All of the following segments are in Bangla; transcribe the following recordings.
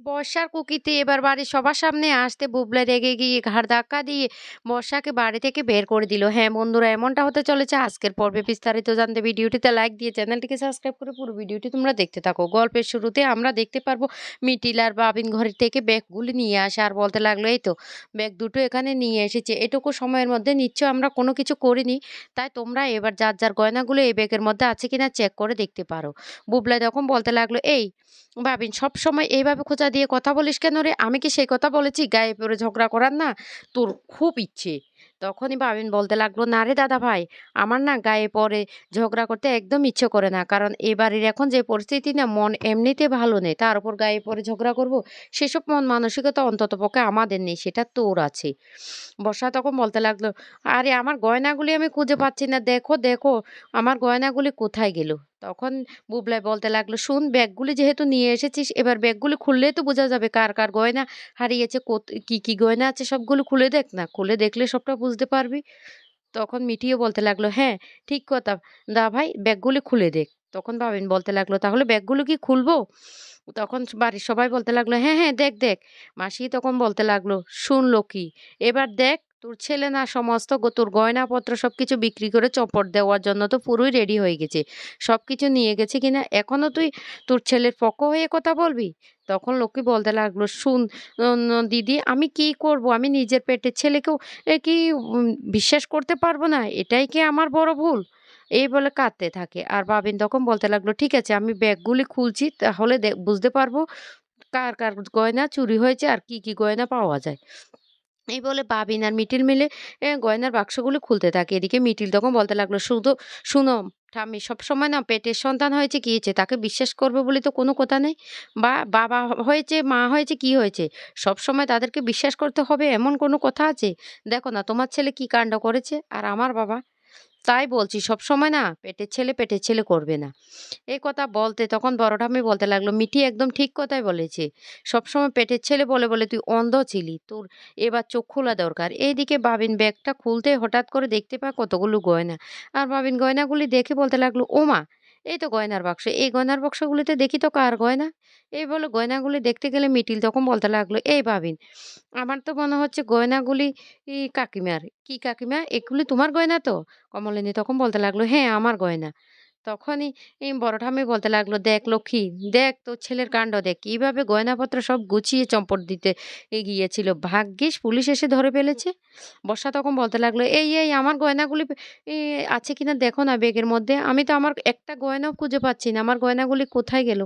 বর্ষার কুকিতে এবার বাড়ির সবার সামনে আসতে বুবলা রেগে গিয়ে ঘাড় ধাক্কা দিয়ে বর্ষাকে বাড়ি থেকে বের করে দিল। হ্যাঁ বন্ধুরা, এমনটা হতে চলেছে আজকের পর্বে। বিস্তারিত জানতে ভিডিওটিতে লাইক দিয়ে চ্যানেলটিকে সাবস্ক্রাইব করে পুরো ভিডিওটি তোমরা দেখতে থাকো। গল্পের শুরুতে আমরা দেখতে পারব মিটিল আর বাবিন ঘরের থেকে ব্যাগগুলি নিয়ে আসে। আর বলতে লাগল, এই তো, ব্যাগ দুটো এখানে নিয়ে এসেছে। এটুকু সময়ের মধ্যে নিশ্চয় আমরা কোনো কিছু করিনি। তাই তোমরা এবার যার যার গয়নাগুলো এই ব্যাগের মধ্যে আছে কিনা চেক করে দেখতে পারো। বুবলা তখন বলতে লাগল, এই ভাবিন সব সময় এইভাবে খোঁজা দিয়ে কথা বলিস কেন রে? আমি কি সেই কথা বলেছি গায়ে পরে ঝগড়া করার না? তোর খুব ইচ্ছে। তখনই ভাবিন বলতে লাগল, "না রে দাদা ভাই, আমার না গায়ে পরে ঝগড়া করতে একদম ইচ্ছে করে না। কারণ এ বাড়ির এখন যে পরিস্থিতি না মন এমনিতে ভালো নেই। তার উপর গায়ে পরে ঝগড়া করব। সেসব মন মানসিকতা অন্তত পক্ষে আমাদের নেই। সেটা তোর আছে।" বর্ষা তখন বলতে লাগল, "আরে আমার গয়নাগুলি আমি খুঁজে পাচ্ছি না। দেখো, দেখো আমার গয়নাগুলি কোথায় গেল?" তখন বুবলাই বলতে লাগল, "শোন ব্যাগগুলি যেহেতু নিয়ে এসেছিস এবার ব্যাগগুলি খুললেই তো বোঝা যাবে কার, কার গয়না হারিয়েছে, কি, কি গয়না আছে সবগুলো খুলে দেখ না। খুলে দেখলে সবটা বুঝতে পারবি।" তখন মিটিও বলতে লাগল, "হ্যাঁ, ঠিক কথা। দা ভাই ব্যাগগুলি খুলে দেখ।" তখন বাবিন বলতে লাগল, "তাহলে ব্যাগগুলো কি খুলবো?" তখন বাড়ির সবাই বলতে লাগল, "হ্যাঁ, হ্যাঁ, দেখ, দেখ।" মাসি তখন বলতে লাগল, "শুন লক্ষ্মী, এবার দেখ তোর ছেলে না সমস্ত তোর গয়নাপত্র সব কিছু বিক্রি করে চম্পট দেওয়ার জন্য তো পুরোই রেডি হয়ে গেছে। সব কিছু নিয়ে গেছে কিনা এখনও তুই তোর ছেলের পক্ষ হয়ে কথা বলবি?" তখন লক্ষ্মী বলতে লাগল, "শুন দিদি আমি কি করব? আমি নিজের পেটের ছেলেকেও কি বিশ্বাস করতে পারব না? এটাই কি আমার বড় ভুল?" এই বলে কাঁদতে থাকে। আর বাবিন তখন বলতে লাগল, "ঠিক আছে আমি ব্যাগগুলি খুলছি তাহলে বুঝতে পারব কার, কার গয়না চুরি হয়েছে আর কি, কি গয়না পাওয়া যায়।" এই বলে বাবিন আর মিটিল মিলে গয়নার বাক্সগুলো খুলতে থাকে। এদিকে মিটিল তখন বলতে লাগল, "শুধু শুনো ঠাম্মি সবসময় না পেটের সন্তান হয়েছে কি হয়েছে তাকে বিশ্বাস করবে বলে তো কোনো কথা নেই। বা বাবা হয়েছে, মা হয়েছে, কি হয়েছে? সব সময় তাদেরকে বিশ্বাস করতে হবে এমন কোনো কথা আছে? দেখো না তোমার ছেলে কি কাণ্ড করেছে আর আমার বাবা তাই বলছি সব সময় না পেটের ছেলে, পেটের ছেলে করবে না। এই কথা বলতে তখন বড় ঠাম্মি বলতে লাগল, "মিঠি একদম ঠিক কথাই বলেছে। সবসময় পেটের ছেলে বলে, বলে তুই অন্ধ ছিলি। তোর এবার চোখ খোলা দরকার।" এইদিকে বাবিন ব্যাগটা খুলতে হঠাৎ করে দেখতে পায় কতগুলো গয়না। আর বাবিন গয়নাগুলি দেখে বলতে লাগল, "ওমা! এই তো গয়নার বাক্স। এই গয়নার বাক্সগুলিতে দেখি তো কার গয়না?" এই বলে গয়নাগুলি দেখতে গেলে মিটিল তখন বলতে লাগল, "এই ভাবিন আমার তো মনে হচ্ছে গয়নাগুলি কাকিমার।" "কি কাকিমা? এগুলি তোমার গয়না তো?" কমলিনী তখন বলতে লাগল, "হ্যাঁ, আমার গয়না।" তখনই এই বড় ঠাম্মি বলতে লাগল, "দেখ লক্ষ্মী, দেখ তোর ছেলের কাণ্ড দেখ। কীভাবে গয়নাপত্র সব গুছিয়ে চম্পট দিতে এ গিয়েছিল। ভাগ্যিস পুলিশ এসে ধরে ফেলেছে।" বর্ষা তখন বলতে লাগল, "এই, এই আমার গয়নাগুলি আছে কিনা দেখো না ব্যাগের মধ্যে। আমি তো আমার একটা গয়নাও খুঁজে পাচ্ছি না। আমার গয়নাগুলি কোথায় গেল?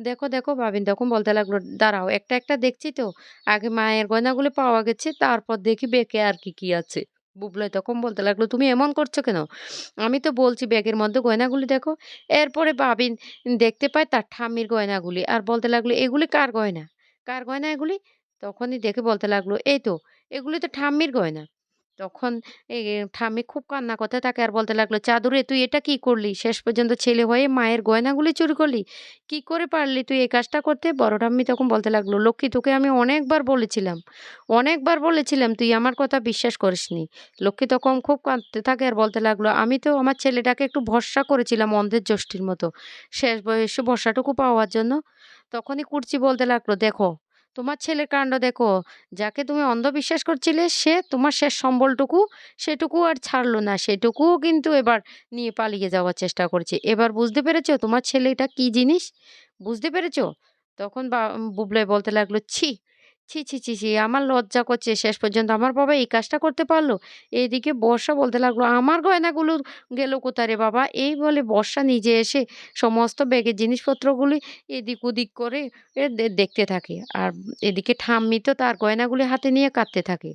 দেখো, দেখো।" বাবিন তখন বলতে লাগল, "দাঁড়াও একটা, একটা দেখছি তো। আগে মায়ের গয়নাগুলি পাওয়া গেছে, তারপর দেখি ব্যাগে আর কি, কি আছে।" বুবলাই তখন বলতে লাগল, "তুমি এমন করছ কেন? আমি তো বলছি ব্যাগের মধ্যে গয়নাগুলি দেখো।" এরপরে বাবিন দেখতে পায় তার ঠাম্মির গয়নাগুলি আর বলতে লাগল, "এগুলি কার গয়না? কার গয়না এগুলি?" তখনই দেখে বলতে লাগল, "এই তো, এগুলি তো ঠাম্মির গয়না।" তখন ঠাম্মি খুব কান্না করতে থাকে আর বলতে লাগল, "চাঁদুরে তুই এটা কি করলি? শেষ পর্যন্ত ছেলে হয়ে মায়ের গয়নাগুলি চুরি করলি? কি করে পারলি তুই এই কাজটা করতে?" বড় ঠাম্মি তখন বলতে লাগল, "লক্ষ্মী তোকে আমি অনেকবার বলেছিলাম, অনেকবার বলেছিলাম তুই আমার কথা বিশ্বাস করিসনি।" লক্ষ্মী তখন খুব কাঁদতে থাকে আর বলতে লাগল, "আমি তো আমার ছেলেটাকে একটু ভরসা করেছিলাম অন্ধের যষ্টির মতো, শেষ বয়সে ভরসাটুকু পাওয়ার জন্য।" তখনই কুর্চি বলতে লাগল, "দেখো, তোমার ছেলের কাণ্ড দেখো। যাকে তুমি অন্ধবিশ্বাস করছিলে সে তোমার শেষ সম্বলটুকু সেটুকু আর ছাড়লো না। সেটুকুও কিন্তু এবার নিয়ে পালিয়ে যাওয়ার চেষ্টা করছে। এবার বুঝতে পেরেছ তোমার ছেলেটা কি জিনিস? বুঝতে পেরেছ?" তখন বা বুবলাই বলতে লাগল, "ছি! ছি, ছি, ছি, ছি! আমার লজ্জা করছে। শেষ পর্যন্ত আমার বাবা এই কাজটা করতে পারল এদিকে বর্ষা বলতে লাগল, "আমার গয়নাগুলো গেল কোথায় রে বাবা?" এই বলে বর্ষা নিজে এসে সমস্ত ব্যাগের জিনিসপত্রগুলি এদিক ওদিক করে দেখতে থাকে। আর এদিকে ঠাম্মি তো তার গয়নাগুলি হাতে নিয়ে কাঁদতে থাকে।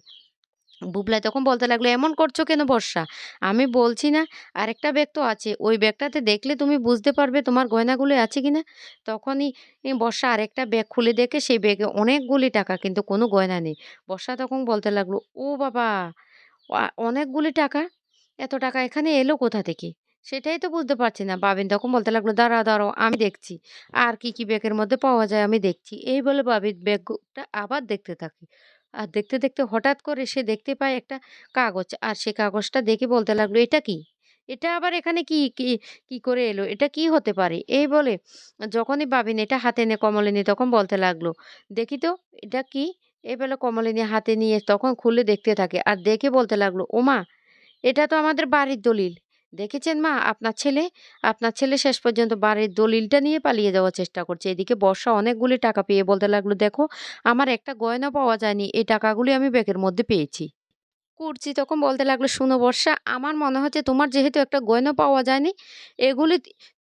বুবলাই তখন বলতে লাগল, "এমন করছ কেন বর্ষা? আমি বলছি না আরেকটা ব্যাগ তো আছে। ওই ব্যাগটাতে দেখলে তুমি বুঝতে পারবে তোমার গয়নাগুলো আছে কি না তখনই বর্ষা আরেকটা ব্যাগ খুলে দেখে সেই ব্যাগে অনেকগুলি টাকা কিন্তু কোনো গয়না নেই। বর্ষা তখন বলতে লাগল, "ও বাবা! অনেকগুলি টাকা? এত টাকা এখানে এলো কোথা থেকে?" সেটাই তো বুঝতে পারছি না। বাবিন তখন বলতে লাগল, "দাঁড়াও, দাঁড়াও আমি দেখছি। আর কি, কি ব্যাগের মধ্যে পাওয়া যায় আমি দেখছি।" এই বলে বাবিন ব্যাগটা আবার দেখতে থাকে। আর দেখতে, দেখতে হঠাৎ করে সে দেখতে পায় একটা কাগজ। আর সে কাগজটা দেখে বলতে লাগল, "এটা কি?" এটা আবার এখানে কি কি কি করে এলো? এটা কি হতে পারে?" এই বলে যখনই বাবিন এটা হাতে এনে কমলিনী তখন বলতে লাগল, "দেখি তো এটা কি?" এই বলে কমলিনী হাতে নিয়ে তখন খুলে দেখতে থাকে। আর দেখে বলতে লাগল, "ওমা! এটা তো আমাদের বাড়ির দলিল। দেখেছেন মা আপনার ছেলে? আপনার ছেলে শেষ পর্যন্ত বাড়ির দলিলটা নিয়ে পালিয়ে যাওয়ার চেষ্টা করছে। এদিকে বর্ষা অনেকগুলি টাকা পেয়ে বলতে লাগল, "দেখো আমার একটা গয়না পাওয়া যায়নি। এই টাকাগুলি আমি ব্যাগের মধ্যে পেয়েছি।" কুর্চি তখন বলতে লাগল, শুনো বর্ষা, আমার মনে হচ্ছে তোমার যেহেতু একটা গয়না পাওয়া যায়নি, এগুলি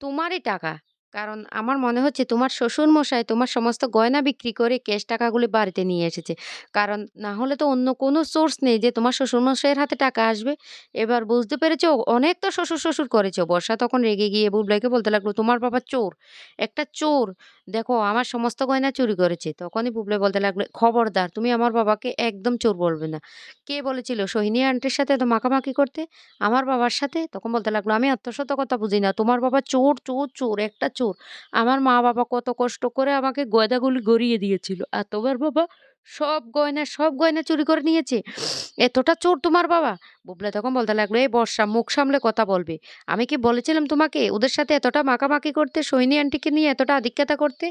তোমারই টাকা। কারণ আমার মনে হচ্ছে তোমার শ্বশুরমশাই তোমার সমস্ত গয়না বিক্রি করে ক্যাশ টাকাগুলি বাড়িতে নিয়ে এসেছে। কারণ না হলে তো অন্য কোনো সোর্স নেই যে তোমার শ্বশুরমশাইয়ের হাতে টাকা আসবে। এবার বুঝতে পেরেছ? অনেক তো শ্বশুর, শ্বশুর করেছ।" বর্ষা তখন রেগে গিয়ে বুবলাইকে বলতে লাগল, "তোমার বাবা চোর, একটা চোর। দেখো আমার সমস্ত গয়না চুরি করেছে।" তখনই বুবলাই বলতে লাগল, "খবরদার! তুমি আমার বাবাকে একদম চোর বলবে না। কে বলেছিল সোহিনী আন্টির সাথে এত মাখামাখি করতে? আমার বাবার সাথে?" তখন বলতে লাগল, "আমি শত কথা বুঝি না। তোমার বাবা চোর, চোর, চোর, একটা চোর। আমার মা-বাবা কত কষ্ট করে আমাকে গয়দাগুলি গড়িয়ে দিয়েছিল। তোমার বাবা সব গয়না, সব গয়না চুরি করে নিয়েছে। এতটা চোর তোমার বাবা?" বুবলাই তখন বলতে লাগল, "এই বর্ষা মুখ সামলে কথা বলবে। আমি কি বলেছিলাম তোমাকে ওদের সাথে এতটা মাখামাখি করতে, সোহিনী আন্টিকে নিয়ে এতটা আধিক্যতা করতে?"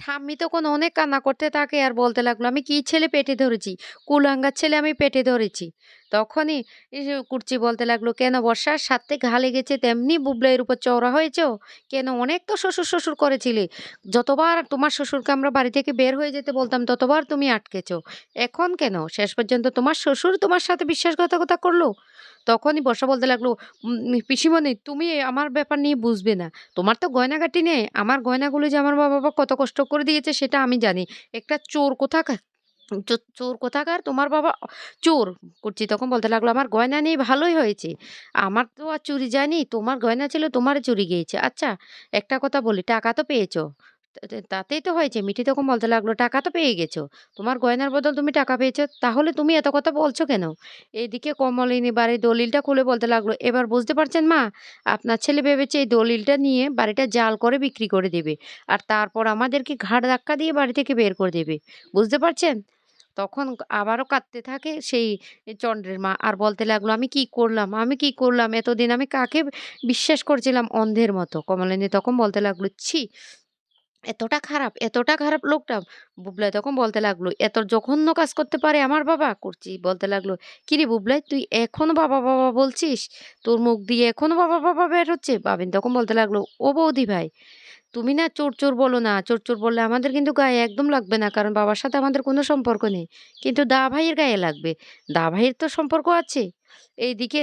ঠাম্মি তখন অনেক কান্না করতে থাকে আর বলতে লাগল, "আমি কি ছেলে পেটে ধরেছি? কুলাঙ্গার ছেলে আমি পেটে ধরেছি।" তখনই কুর্চি বলতে লাগল, "কেন বর্ষার সাথে ঘা লেগেছে তেমনি বুবলাইয়ের উপর চওড়া হয়েছো? কেন অনেক তো শ্বশুর, শ্বশুর করেছিলে। যতবার তোমার শ্বশুরকে আমরা বাড়ি থেকে বের হয়ে যেতে বলতাম ততবার তুমি আটকেছো। এখন কেন? শেষ পর্যন্ত তোমার শ্বশুর তোমার সাথে বিশ্বাসঘাতকতা করল?" তখনই বর্ষা বলতে লাগল, "পিসিমণি তুমি আমার ব্যাপার নিয়ে বুঝবে না। তোমার তো গয়নাগাটি নেই। আমার গয়নাগুলো যে আমার মা-বাবা কত কষ্ট করে দিয়েছে সেটা আমি জানি। একটা চোর চো চোর কোথাকার তোমার বাবা চোর।" কুর্চি তখন বলতে লাগল, "আমার গয়না নেই ভালোই হয়েছে। আমার তো আর চুরি যায়নি। তোমার গয়না ছিল তোমারই চুরি গিয়েছে। আচ্ছা একটা কথা বলি, টাকা তো পেয়েছ। তাতেই তো হয়েছে।" মিঠি তখন বলতে লাগল, "টাকা তো পেয়ে গেছো। তোমার গয়নার বদল তুমি টাকা পেয়েছ। তাহলে তুমি এত কথা বলছো কেন?" এদিকে কমলিনী বাড়ির দলিলটা খুলে বলতে লাগল, "এবার বুঝতে পারছেন মা? আপনার ছেলে ভেবেছে এই দলিলটা নিয়ে বাড়িটা জাল করে বিক্রি করে দেবে। আর তারপর আমাদেরকে ঘাড় ধাক্কা দিয়ে বাড়ি থেকে বের করে দেবে। বুঝতে পারছেন?" তখন আবারও কাঁদতে থাকে সেই চন্দ্রের মা আর বলতে লাগল, "আমি কি করলাম? আমি কি করলাম? এতদিন আমি কাকে বিশ্বাস করছিলাম অন্ধের মতো?" কমলিনী তখন বলতে লাগল, "ছি! এতটা খারাপ, এতটা খারাপ লোকটা?" বুবলাই তখন বলতে লাগল, "এত জঘন্য কাজ করতে পারে আমার বাবা?" করছি বলতে লাগল, "কিরে বুবলাই তুই এখনও বাবা, বাবা বলছিস? তোর মুখ দিয়ে এখনও বাবা, বাবা বের হচ্ছে?" বাবিন তখন বলতে লাগল, "ও বৌদি ভাই, তুমি না চোর, চোর বলো না। চোর, চোর বললে আমাদের কিন্তু গায়ে একদম লাগবে না। কারণ বাবার সাথে আমাদের কোনো সম্পর্ক নেই। কিন্তু দা ভাইয়ের গায়ে লাগবে। দা ভাইয়ের তো সম্পর্ক আছে।" এইদিকে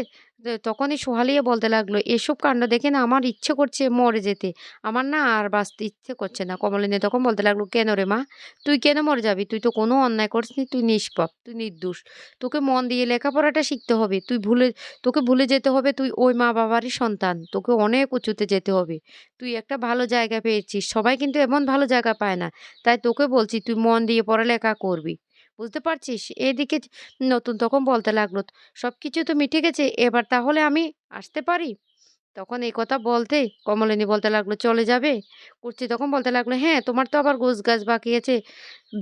তখনই সোহালিয়ে বলতে লাগল, "এসব কাণ্ড দেখে না আমার ইচ্ছে করছে মরে যেতে। আমার না আর বাঁচতে ইচ্ছে করছে না।" কমলিনী তখন বলতে লাগল, "কেন রে মা? তুই কেন মরে যাবি? তুই তো কোনো অন্যায় করিসনি। তুই নিষ্পাপ, তুই নির্দোষ। তোকে মন দিয়ে লেখাপড়াটা শিখতে হবে। তুই ভুলে তোকে ভুলে যেতে হবে তুই ওই মা-বাবারই সন্তান। তোকে অনেক উঁচুতে যেতে হবে। তুই একটা ভালো জায়গা পেয়েছিস। সবাই কিন্তু এমন ভালো জায়গা পায় না। তাই তোকে বলছি তুই মন দিয়ে পড়ালেখা করবি। বুঝতে পারছিস?" এদিকে নতুন তখন বলতে লাগল, সব কিছু তো মিটে গেছে। এবার তাহলে আমি আসতে পারি?" তখন এই কথা বলতে কমলিনী বলতে লাগল, "চলে যাবে?" কুর্চি তখন বলতে লাগল, "হ্যাঁ, তোমার তো আবার গোছগাছ বাকি আছে।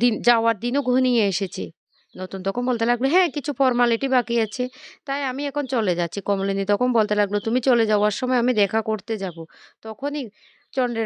দিন যাওয়ার দিনও ঘনিয়ে এসেছে।" নতুন তখন বলতে লাগল, "হ্যাঁ, কিছু ফর্মালিটি বাকি আছে। তাই আমি এখন চলে যাচ্ছি।" কমলিনী তখন বলতে লাগল, "তুমি চলে যাওয়ার সময় আমি দেখা করতে যাব।" তখনই চন্দ্রের